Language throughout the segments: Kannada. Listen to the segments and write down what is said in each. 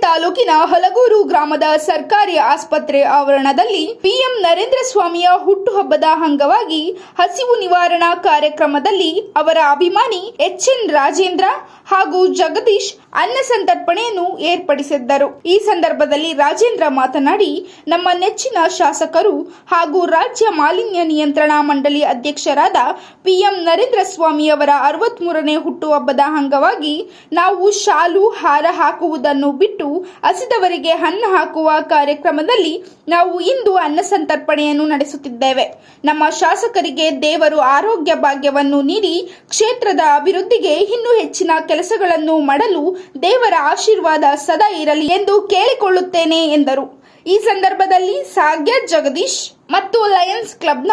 ತಾಲೂಕಿನ ಹಲಗೂರು ಗ್ರಾಮದ ಸರ್ಕಾರಿ ಆಸ್ಪತ್ರೆ ಆವರಣದಲ್ಲಿ ಪಿಎಂ ನರೇಂದ್ರ ಸ್ವಾಮಿಯ ಹುಟ್ಟುಹಬ್ಬದ ಅಂಗವಾಗಿ ಹಸಿವು ನಿವಾರಣಾ ಕಾರ್ಯಕ್ರಮದಲ್ಲಿ ಅವರ ಅಭಿಮಾನಿ ಎಚ್ ಎನ್ ರಾಜೇಂದ್ರ ಹಾಗೂ ಜಗದೀಶ್ ಅನ್ನ ಸಂತರ್ಪಣೆಯನ್ನು ಏರ್ಪಡಿಸಿದ್ದರು. ಈ ಸಂದರ್ಭದಲ್ಲಿ ರಾಜೇಂದ್ರ ಮಾತನಾಡಿ, ನಮ್ಮ ನೆಚ್ಚಿನ ಶಾಸಕರು ಹಾಗೂ ರಾಜ್ಯ ಮಾಲಿನ್ಯ ನಿಯಂತ್ರಣ ಮಂಡಳಿ ಅಧ್ಯಕ್ಷರಾದ ಪಿಎಂ ನರೇಂದ್ರ ಸ್ವಾಮಿ ಅವರ ಅರವತ್ಮೂರನೇ ಹುಟ್ಟುಹಬ್ಬದ ಅಂಗವಾಗಿ ನಾವು ಶಾಲು, ಹಾರ ಹಾಕುವುದನ್ನು ಬಿಟ್ಟು ಹಸಿದವರಿಗೆ ಅನ್ನ ಹಾಕುವ ಕಾರ್ಯಕ್ರಮದಲ್ಲಿ ನಾವು ಇಂದು ಅನ್ನ ಸಂತರ್ಪಣೆಯನ್ನು ನಡೆಸುತ್ತಿದ್ದೇವೆ. ನಮ್ಮ ಶಾಸಕರಿಗೆ ದೇವರು ಆರೋಗ್ಯ ಭಾಗ್ಯವನ್ನು ನೀಡಿ ಕ್ಷೇತ್ರದ ಅಭಿವೃದ್ಧಿಗೆ ಇನ್ನೂ ಹೆಚ್ಚಿನ ಕೆಲಸಗಳನ್ನು ಮಾಡಲು ದೇವರ ಆಶೀರ್ವಾದ ಸದಾ ಇರಲಿ ಎಂದು ಕೇಳಿಕೊಳ್ಳುತ್ತೇನೆ ಎಂದರು. ಈ ಸಂದರ್ಭದಲ್ಲಿ ಸಾಗ್ಯ ಜಗದೀಶ್ ಮತ್ತು ಲಯನ್ಸ್ ಕ್ಲಬ್ನ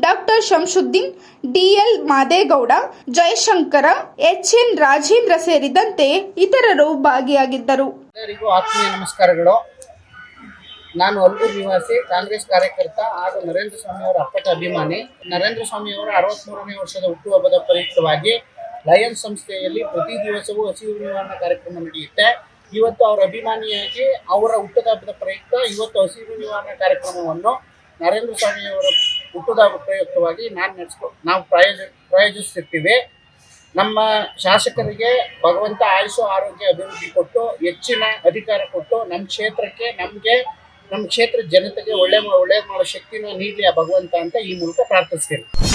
doctor Shamshuddin, D L Madegowda, Jayashankara H N Rajendra ಸೇರಿದಂತೆ ಇತರರು ಭಾಗಿಯಾಗಿದ್ದರು. ಆತ್ಮೀಯ ನಮಸ್ಕಾರಗಳು. ನಾನು ಅಲ್ಗೂರು ನಿವಾಸಿ, ಕಾಂಗ್ರೆಸ್ ಕಾರ್ಯಕರ್ತ ಹಾಗೂ ನರೇಂದ್ರ ಸ್ವಾಮಿ ಅವರ ಅಪ್ಪಟ ಅಭಿಮಾನಿ. ನರೇಂದ್ರ ಸ್ವಾಮಿ ಅವರ ಅರವತ್ಮೂರನೇ ವರ್ಷದ ಹುಟ್ಟುಹಬ್ಬದ ಪ್ರಯುಕ್ತವಾಗಿ ಲಯನ್ಸ್ ಸಂಸ್ಥೆಯಲ್ಲಿ ಪ್ರತಿ ದಿವಸವೂ ಹಸಿರು ನಿವಾರಣಾ ಕಾರ್ಯಕ್ರಮ ನಡೆಯುತ್ತೆ. ಇವತ್ತು ಅವರ ಅಭಿಮಾನಿಯಾಗಿ ಅವರ ಹುಟ್ಟದ ಹಬ್ಬದ ಪ್ರಯುಕ್ತ ಇವತ್ತು ಹಸಿರು ನಿವಾರಣಾ ಕಾರ್ಯಕ್ರಮವನ್ನು ನರೇಂದ್ರ ಸ್ವಾಮಿ ಅವರ ಹುಟ್ಟದ ಹಬ್ಬದ ಪ್ರಯುಕ್ತವಾಗಿ ನಾನು ನಡೆಸ್ಕೊ, ನಾವು ಪ್ರಾಯೋಜ ಪ್ರಾಯೋಜಿಸುತ್ತಿದ್ದೇವೆ ನಮ್ಮ ಶಾಸಕರಿಗೆ ಭಗವಂತ ಆಯುಷು ಆರೋಗ್ಯ ಅಭಿವೃದ್ಧಿ ಕೊಟ್ಟು, ಹೆಚ್ಚಿನ ಅಧಿಕಾರ ಕೊಟ್ಟು ನಮ್ಮ ಕ್ಷೇತ್ರಕ್ಕೆ, ನಮಗೆ ನಮ್ಮ ಕ್ಷೇತ್ರದ ಜನತೆಗೆ ಒಳ್ಳೆ ಒಳ್ಳೇದು ಮಾಡೋ ಶಕ್ತಿನ ನೀಡಲಿ ಆ ಭಗವಂತ ಅಂತ ಈ ಮೂಲಕ ಪ್ರಾರ್ಥಿಸ್ತೇನೆ